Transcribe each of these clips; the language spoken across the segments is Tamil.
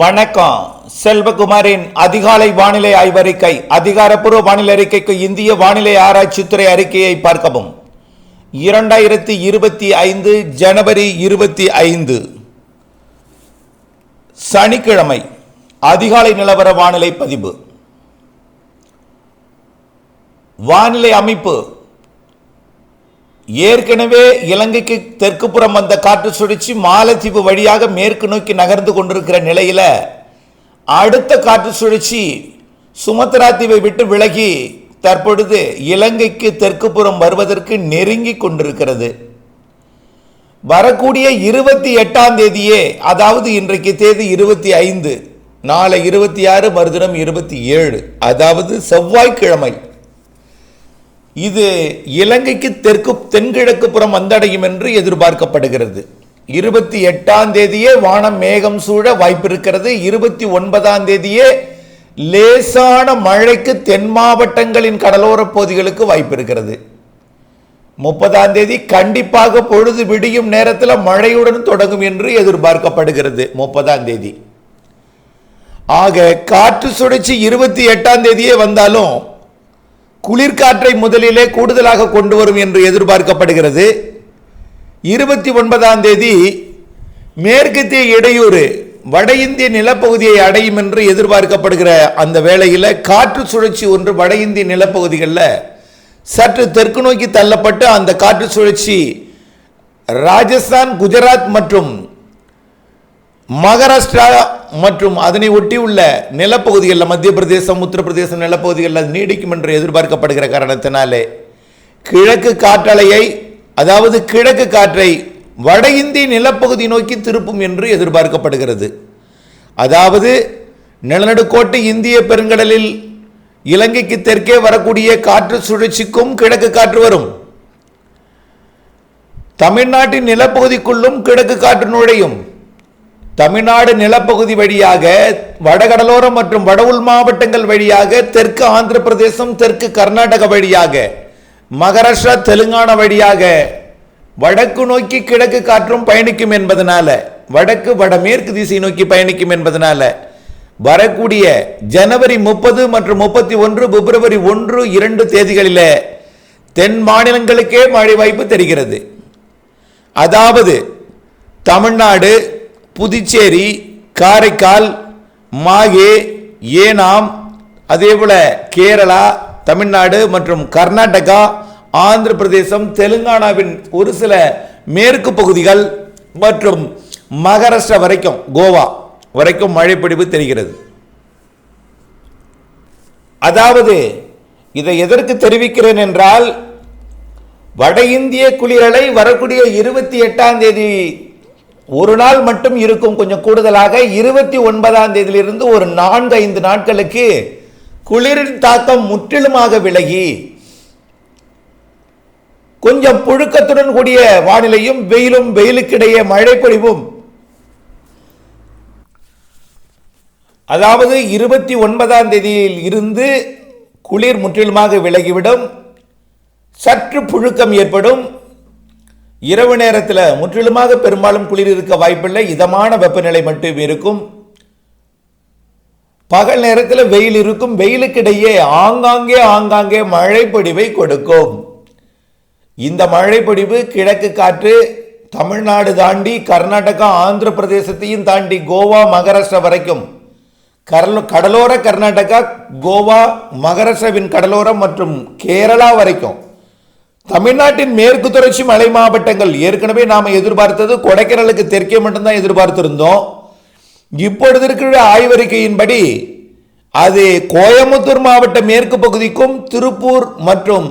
வணக்கம். செல்வகுமாரின் அதிகாலை வானிலை ஆய்வறிக்கை அதிகாரப்பூர்வ வானிலை அறிக்கைக்கு இந்திய வானிலை ஆராய்ச்சித்துறை அறிக்கையை பார்க்கவும். இரண்டாயிரத்தி இருபத்தி ஐந்து ஜனவரி இருபத்தி ஐந்து. சனிக்கிழமை அதிகாலை நிலவர வானிலை பதிவு. வானிலை அமைப்பு ஏற்கனவே இலங்கைக்கு தெற்கு புறம் வந்த காற்று சுழற்சி மாலத்தீவு வழியாக மேற்கு நோக்கி நகர்ந்து கொண்டிருக்கிற நிலையில் அடுத்த காற்று சுழற்சி சுமத்ரா தீவை விட்டு விலகி தற்பொழுது இலங்கைக்கு தெற்கு புறம் வருவதற்கு நெருங்கி கொண்டிருக்கிறது. வரக்கூடிய இருபத்தி எட்டாம் தேதியே அதாவது இன்றைக்கு தேதி இருபத்தி ஐந்து நாளை இருபத்தி ஆறு மறுதினம் இருபத்தி ஏழு அதாவது செவ்வாய்க்கிழமை இது இலங்கைக்கு தெற்கு தென்கிழக்கு புறம் வந்தடையும் என்று எதிர்பார்க்கப்படுகிறது. இருபத்தி எட்டாம் தேதியே வானம் மேகம் சூழ வாய்ப்பிருக்கிறது. இருபத்தி ஒன்பதாம் தேதியே லேசான மழைக்கு தென் மாவட்டங்களின் கடலோர பகுதிகளுக்கு வாய்ப்பிருக்கிறது. முப்பதாம் தேதி கண்டிப்பாக பொழுது விடியும் நேரத்தில் மழையுடன் தொடங்கும் என்று எதிர்பார்க்கப்படுகிறது. முப்பதாம் தேதி. ஆக காற்று சுழற்சி இருபத்தி எட்டாம் தேதியே வந்தாலும் குளிர்காற்றை முதலிலே கூடுதலாக கொண்டு வரும் என்று எதிர்பார்க்கப்படுகிறது. இருபத்தி ஒன்பதாம் தேதி மேற்கத்திய இடையூறு வட இந்திய நிலப்பகுதியை அடையும் என்று எதிர்பார்க்கப்படுகிற அந்த வேளையில் காற்று சுழற்சி ஒன்று வட இந்திய நிலப்பகுதிகளில் சற்று தெற்கு நோக்கி தள்ளப்பட்டு அந்த காற்று சுழற்சி ராஜஸ்தான் குஜராத் மற்றும் மகாராஷ்டிரா மற்றும் அதனை ஒட்டியுள்ள நிலப்பகுதிகளில் மத்திய பிரதேசம் உத்தரப்பிரதேசம் நிலப்பகுதிகளில் நீடிக்கும் என்று எதிர்பார்க்கப்படுகிற காரணத்தினாலே கிழக்கு காற்றலையை அதாவது கிழக்கு காற்றை வட இந்திய நிலப்பகுதி நோக்கி திருப்பும் என்று எதிர்பார்க்கப்படுகிறது. அதாவது நிலநடுக்கோட்டு இந்திய பெருங்கடலில் இலங்கைக்கு தெற்கே வரக்கூடிய காற்று சுழற்சிக்கும் கிழக்கு காற்று வரும். தமிழ்நாட்டின் நிலப்பகுதிக்குள்ளும் கிழக்கு காற்று நுழையும். தமிழ்நாடு நிலப்பகுதி வழியாக வடகடலோரம் மற்றும் வட மாவட்டங்கள் வழியாக தெற்கு ஆந்திர பிரதேசம் தெற்கு கர்நாடக வழியாக மகாராஷ்டிரா தெலுங்கானா வழியாக வடக்கு நோக்கி கிழக்கு காற்றும் பயணிக்கும் என்பதனால வடக்கு வடமேற்கு திசை நோக்கி பயணிக்கும் என்பதனால வரக்கூடிய ஜனவரி முப்பது மற்றும் முப்பத்தி ஒன்று பிப்ரவரி ஒன்று இரண்டு தேதிகளில் தென் மாநிலங்களுக்கே மழை வாய்ப்பு தெரிகிறது. அதாவது தமிழ்நாடு புதுச்சேரி காரைக்கால் மாகே ஏனாம் அதேபோல் கேரளா தமிழ்நாடு மற்றும் கர்நாடகா ஆந்திர பிரதேசம் தெலுங்கானாவின் ஒரு சில மேற்கு பகுதிகள் மற்றும் மகாராஷ்டிரா வரைக்கும் கோவா வரைக்கும் மழைப்பிடிவு தெரிகிறது. அதாவது இதை எதற்கு தெரிவிக்கிறேன் என்றால் வட இந்திய குளிரலை வரக்கூடிய இருபத்தி எட்டாம் தேதி ஒரு நாள் மட்டும் இருக்கும் கொஞ்சம் கூடுதலாக இருபத்தி ஒன்பதாம் தேதியிலிருந்து ஒரு நான்கு ஐந்து நாட்களுக்கு குளிரின் தாக்கம் முற்றிலுமாக விலகி கொஞ்சம் புழுக்கத்துடன் கூடிய வானிலையும் வெயிலும் வெயிலுக்கிடையே மழை பொழிவும். அதாவது இருபத்தி ஒன்பதாம் தேதியில் இருந்து குளிர் முற்றிலுமாக விலகிவிடும் சற்று புழுக்கம் ஏற்படும் இரவு நேரத்தில் முற்றிலுமாக பெரும்பாலும் குளிர் இருக்க வாய்ப்பில்லை. இதமான வெப்பநிலை மட்டும் இருக்கும். பகல் நேரத்தில் வெயில் இருக்கும். வெயிலுக்கிடையே ஆங்காங்கே ஆங்காங்கே மழைப்பொடிவை கொடுக்கும். இந்த மழைப்பொடிவு கிழக்கு காற்று தமிழ்நாடு தாண்டி கர்நாடகா ஆந்திர பிரதேசத்தையும் தாண்டி கோவா மகாராஷ்டிரா வரைக்கும். கடலோ கடலோர கர்நாடகா கோவா மகாராஷ்டிராவின் கடலோரம் மற்றும் கேரளா வரைக்கும். தமிழ்நாட்டின் மேற்கு தொடர்ச்சி மலை மாவட்டங்கள் ஏற்கனவே நாம் எதிர்பார்த்தது கொடைக்கானலுக்கு தெற்கே மட்டும்தான் எதிர்பார்த்திருந்தோம். இப்பொழுது இருக்கிற ஆய்வறிக்கையின்படி அது கோயம்புத்தூர் மாவட்ட மேற்கு பகுதிக்கும் திருப்பூர் மற்றும்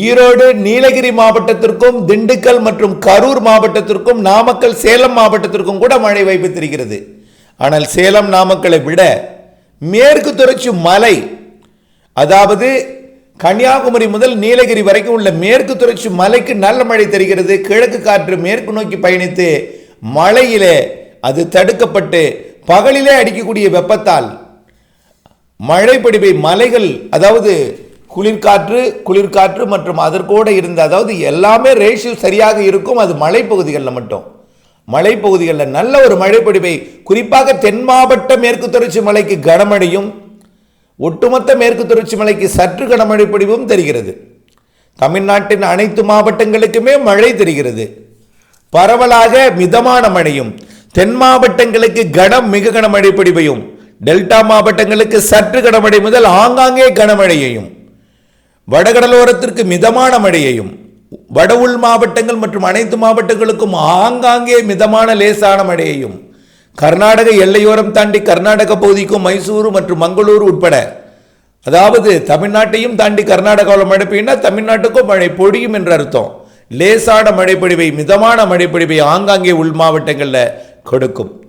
ஈரோடு நீலகிரி மாவட்டத்திற்கும் திண்டுக்கல் மற்றும் கரூர் மாவட்டத்திற்கும் நாமக்கல் சேலம் மாவட்டத்திற்கும் கூட மழை வாய்ப்பு தெரிகிறது ஆனால் சேலம் நாமக்கலை விட மேற்கு தொடர்ச்சி மலை அதாவது கன்னியாகுமரி முதல் நீலகிரி வரைக்கும் உள்ள மேற்கு தொடர்ச்சி மலைக்கு நல்ல மழை தெரிகிறது. கிழக்கு காற்று மேற்கு நோக்கி பயணித்து மழையிலே அது தடுக்கப்பட்டு பகலிலே அடிக்கக்கூடிய வெப்பத்தால் மழைப்படிவை மலைகள் அதாவது குளிர்காற்று குளிர்காற்று மற்றும் அதற்கூட இருந்த அதாவது எல்லாமே ரேஷியோ சரியாக இருக்கும். அது மலைப்பகுதிகளில் மட்டும். மலைப்பகுதிகளில் நல்ல ஒரு மழைப்படிவை குறிப்பாக தென் மாவட்ட மேற்கு தொடர்ச்சி மலைக்கு கனமழையும் ஒட்டுமொத்த மேற்கு தொடர்ச்சி மலைக்கு சற்று கனமழை பொழிவும் தெரிகிறது. தமிழ்நாட்டின் அனைத்து மாவட்டங்களுக்குமே மழை தெரிகிறது. பரவலாக மிதமான மழையும் தென் மாவட்டங்களுக்கு கனம் மிக கனமழை பொழிவையும் டெல்டா மாவட்டங்களுக்கு சற்று கனமழை முதல் ஆங்காங்கே கனமழையையும் வடகடலோரத்திற்கு மிதமான மழையையும் வட உள் மாவட்டங்கள் மற்றும் அனைத்து மாவட்டங்களுக்கும் ஆங்காங்கே மிதமான லேசான மழையையும் கர்நாடக எல்லையோரம் தாண்டி கர்நாடக பகுதிக்கும் மைசூரு மற்றும் மங்களூரு உட்பட. அதாவது தமிழ்நாட்டையும் தாண்டி கர்நாடகாவில் மழை பெய்யினா தமிழ்நாட்டுக்கும் மழை பொழியும் என்று அர்த்தம். லேசான மழைப்பொழிவை மிதமான மழைப்பொழிவை ஆங்காங்கே உள் மாவட்டங்களில் கொடுக்கும்.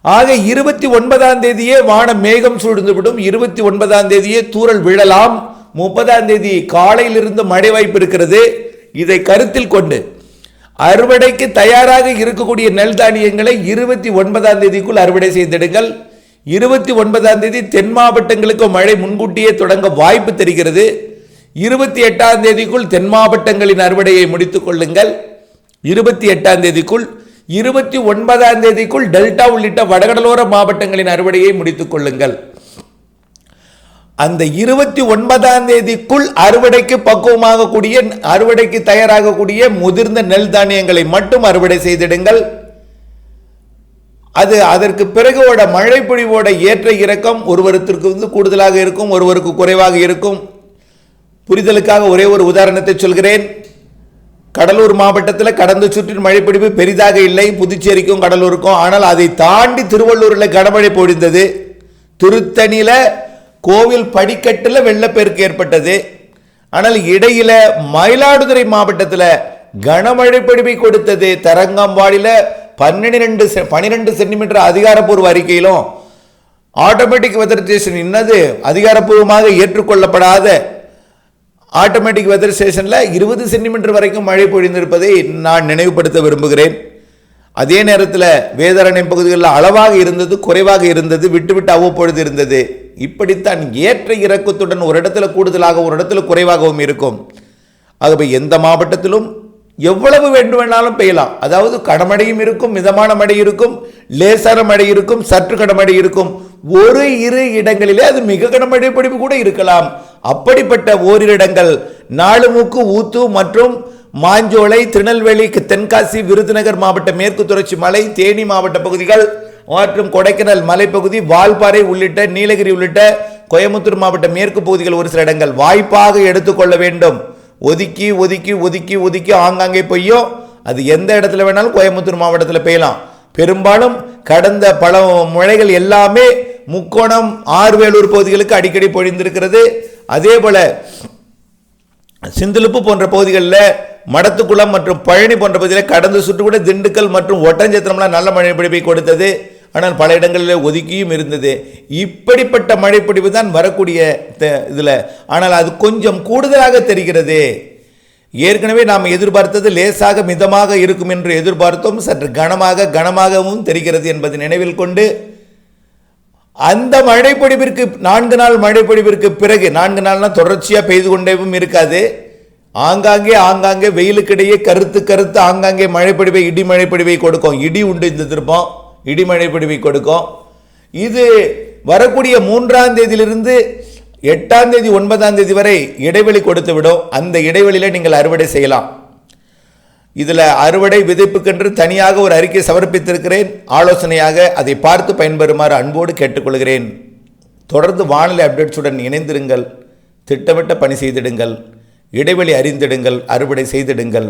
ஆக இருபத்தி ஒன்பதாம் தேதியே வானம் மேகம் சூழ்ந்துவிடும். இருபத்தி ஒன்பதாம் தேதியே தூறல் விழலாம். முப்பதாம் தேதி காலையிலிருந்து மழை வாய்ப்பு இருக்கிறது. இதை கருத்தில் கொண்டு அறுவடைக்கு தயாராக இருக்கக்கூடிய நெல் தானியங்களை இருபத்தி ஒன்பதாம் தேதிக்குள் அறுவடை செய்திடுங்கள். இருபத்தி ஒன்பதாம் தேதி தென் மாவட்டங்களுக்கு மழை முன்கூட்டியே தொடங்க வாய்ப்பு தெரிகிறது. இருபத்தி எட்டாம் தேதிக்குள் தென் மாவட்டங்களின் அறுவடையை முடித்துக் கொள்ளுங்கள். இருபத்தி எட்டாம் தேதிக்குள் இருபத்தி ஒன்பதாம் தேதிக்குள் டெல்டா உள்ளிட்ட வடகடலோர மாவட்டங்களின் அறுவடையை முடித்துக் கொள்ளுங்கள். அந்த இருபத்தி ஒன்பதாம் தேதிக்குள் அறுவடைக்கு பக்குவமாகக்கூடிய அறுவடைக்கு தயாராகக்கூடிய முதிர்ந்த நெல் தானியங்களை மட்டும் அறுவடை செய்திடுங்கள். அது அதற்கு பிறகுவோட மழை பொழிவோட ஏற்ற இறக்கம் ஒருவருக்கு வந்து கூடுதலாக இருக்கும் ஒருவருக்கு குறைவாக இருக்கும். புரிதலுக்காக ஒரே ஒரு உதாரணத்தை சொல்கிறேன். கடலூர் மாவட்டத்தில் கடந்த சுற்றின் மழைப்பிடிப்பு பெரிதாக இல்லை புதுச்சேரிக்கும் கடலூருக்கும். ஆனால் அதை தாண்டி திருவள்ளூரில் கனமழை பொழிந்தது. திருத்தணியில் கோவில் படிக்கட்டில் வெள்ளப்பெருக்கு ஏற்பட்டது. ஆனால் இடையில மயிலாடுதுறை மாவட்டத்தில் கனமழை பொழிவை கொடுத்தது. தரங்கம்பாடியில் பன்னிரெண்டு பன்னிரெண்டு சென்டிமீட்டர் அதிகாரப்பூர்வ அறிக்கையிலும் ஆட்டோமேட்டிக் வெதர் ஸ்டேஷன் என்னது? அதிகாரப்பூர்வமாக ஏற்றுக்கொள்ளப்படாத ஆட்டோமேட்டிக் வெதர் ஸ்டேஷனில் இருபது சென்டிமீட்டர் வரைக்கும் மழை பொழிந்திருப்பதை நான் நினைவுபடுத்த விரும்புகிறேன். அதே நேரத்தில் வேதாரண்யம் பகுதிகளில் அளவாக இருந்தது குறைவாக இருந்தது விட்டு விட்டு அவ்வப்பொழுது இருந்தது. இப்படித்தான் ஏற்ற இறக்கத்துடன் ஒரு இடத்துல கூடுதலாக ஒரு இடத்துல குறைவாகவும் இருக்கும். ஆகவே எந்த மாவட்டத்திலும் எவ்வளவு வேண்டும் வேணாலும் பெய்யலாம். அதாவது கடமடையும் இருக்கும் மிதமான மழை இருக்கும் லேசான மழை இருக்கும் சற்று கடமடை இருக்கும். ஒரு இரு இடங்களிலே அது மிக கனமழை பொழிவு கூட இருக்கலாம். அப்படிப்பட்ட ஓரிரு இடங்கள் நாலு மூக்கு ஊத்து மற்றும் மாஞ்சோலை திருநெல்வேலி தென்காசி விருதுநகர் மாவட்ட மேற்கு தொடர்ச்சி மலை தேனி மாவட்ட பகுதிகள் மற்றும் கொடைக்கானல் மலைப்பகுதி வால்பாறை உள்ளிட்ட நீலகிரி உள்ளிட்ட கோயம்புத்தூர் மாவட்ட மேற்கு பகுதிகள் ஒரு சில இடங்கள். வாய்ப்பாக எடுத்துக்கொள்ள வேண்டும். ஒதுக்கி ஒதுக்கி ஒதுக்கி ஒதுக்கி ஆங்காங்கே பெய்யும் அது எந்த இடத்துல வேணாலும் கோயம்புத்தூர் மாவட்டத்தில் பெய்யலாம். பெரும்பாலும் கடந்த பல மழைகள் எல்லாமே முக்கோணம் ஆறுவேலூர் பகுதிகளுக்கு அடிக்கடி பொழிந்திருக்கிறது. அதே போல சிந்திலுப்பு போன்ற பகுதிகளில் மடத்துக்குளம் மற்றும் பழனி போன்ற பகுதியில் கடந்த சுற்று கூட திண்டுக்கல் மற்றும் ஒட்டஞ்சத்திரம்லாம் நல்ல மழை பிடிப்பை கொடுத்தது. ஆனால் பல இடங்களில் ஒதுக்கியும் இருந்தது. இப்படிப்பட்ட மழைப்பொழிவு தான் வரக்கூடிய இதில். ஆனால் அது கொஞ்சம் கூடுதலாக தெரிகிறது. ஏற்கனவே நாம் எதிர்பார்த்தது லேசாக மிதமாக இருக்கும் என்று எதிர்பார்த்தோம். சற்று கனமாக கனமாகவும் தெரிகிறது என்பதை நினைவில் கொண்டு அந்த மழைப்பொழிவிற்கு நான்கு நாள் மழைப்பொழிவிற்கு பிறகு நான்கு நாள்னா தொடர்ச்சியாக பெய்து கொண்டேவும் இருக்காது. ஆங்காங்கே ஆங்காங்கே வெயிலுக்கிடையே கருத்து கருத்து ஆங்காங்கே மழைப்படிவை இடி மழைப்பொழிவை கொடுக்கும். இடி உண்டு இந்த திருப்பம். இடி பிடிவை கொடுக்கும். இது வரக்கூடிய மூன்றாம் தேதியிலிருந்து எட்டாம் தேதி ஒன்பதாம் தேதி வரை இடைவெளி கொடுத்து விடும். அந்த இடைவெளியில் நீங்கள் அறுவடை செய்யலாம். இதில் அறுவடை விதைப்புக்கென்று தனியாக ஒரு அறிக்கை சமர்ப்பித்திருக்கிறேன். ஆலோசனையாக அதை பார்த்து பயன்பெறுமாறு அன்போடு கேட்டுக்கொள்கிறேன். தொடர்ந்து வானிலை அப்டேட்ஸுடன் இணைந்திருங்கள். திட்டமிட்ட பணி செய்திடுங்கள். இடைவெளி அறிந்திடுங்கள் அறுவடை செய்திடுங்கள்.